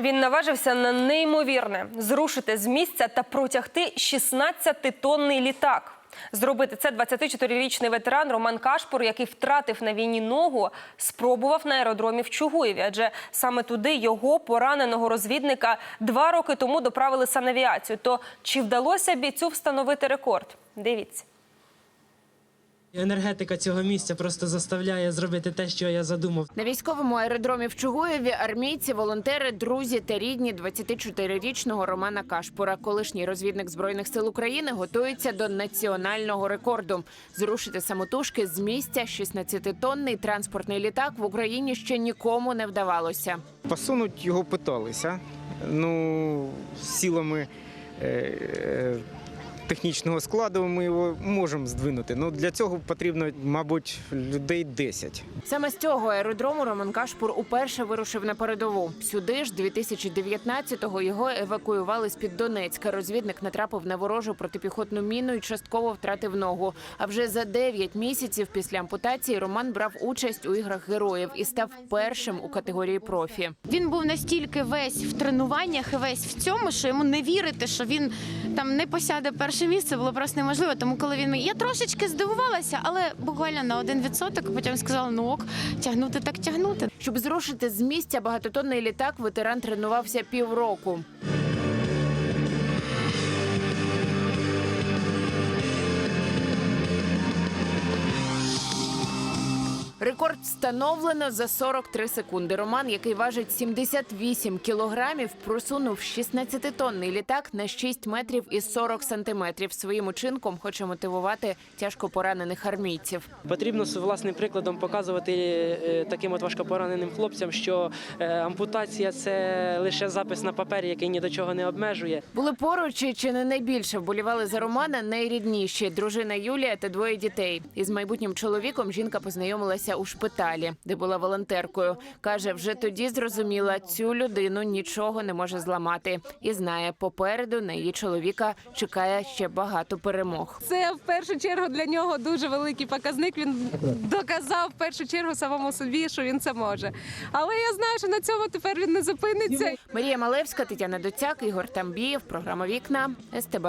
Він наважився на неймовірне зрушити з місця та протягти 16-тонний літак. Зробити це 24-річний ветеран Роман Кашпур, який втратив на війні ногу, спробував на аеродромі в Чугуєві, адже саме туди його пораненого розвідника два роки тому доправили санавіацію. То чи вдалося бійцю встановити рекорд? Дивіться. Енергетика цього місця просто заставляє зробити те, що я задумав. На військовому аеродромі в Чугуєві армійці, волонтери, друзі та рідні 24-річного Романа Кашпура, колишній розвідник збройних сил України, готується до національного рекорду. Зрушити самотужки з місця 16-тонний транспортний літак в Україні ще нікому не вдавалося. Посунуть його питалися. Ну, силами е, е, технічного складу ми його можемо здвинути. Ну, для цього потрібно, мабуть, людей 10. Саме з цього аеродрому Роман Кашпур уперше вирушив на передову. Сюди ж 2019-го його евакуювали з під Донецька. Розвідник натрапив на ворожу протипіхотну міну і частково втратив ногу. А вже за 9 місяців після ампутації Роман брав участь у іграх героїв і став першим у категорії профі. Він був настільки весь в тренуваннях і весь в цьому, що йому не вірити, що він там не посяде перше місце, було просто неможливо. Тому коли він я трошечки здивувалася, але буквально на один відсоток. Потім сказала, ну ок, тягнути так тягнути. Щоб зрушити з місця багатотонний літак, ветеран тренувався півроку. Рекорд встановлено за 43 секунди. Роман, який важить 78 кілограмів, просунув 16-тонний літак на 6 метрів і 40 сантиметрів. Своїм учинком хоче мотивувати тяжко поранених армійців. Потрібно власним прикладом показувати е, таким от важкопораненим хлопцям, що е, ампутація це лише запис на папері, який ні до чого не обмежує. Були поруч і чи не найбільше вболівали за Романа найрідніші дружина Юлія та двоє дітей. Із майбутнім чоловіком жінка познайомилася у шпиталі, де була волонтеркою. каже, вже тоді зрозуміла, цю людину нічого не може зламати, і знає, попереду на її чоловіка чекає ще багато перемог. Це в першу чергу для нього дуже великий показник. Він доказав в першу чергу самому собі, що він це може. Але я знаю, що на цьому тепер він не зупиниться. Марія Малевська, Тетяна Доцяк, Ігор Тамбієв. Програма Вікна СТБ.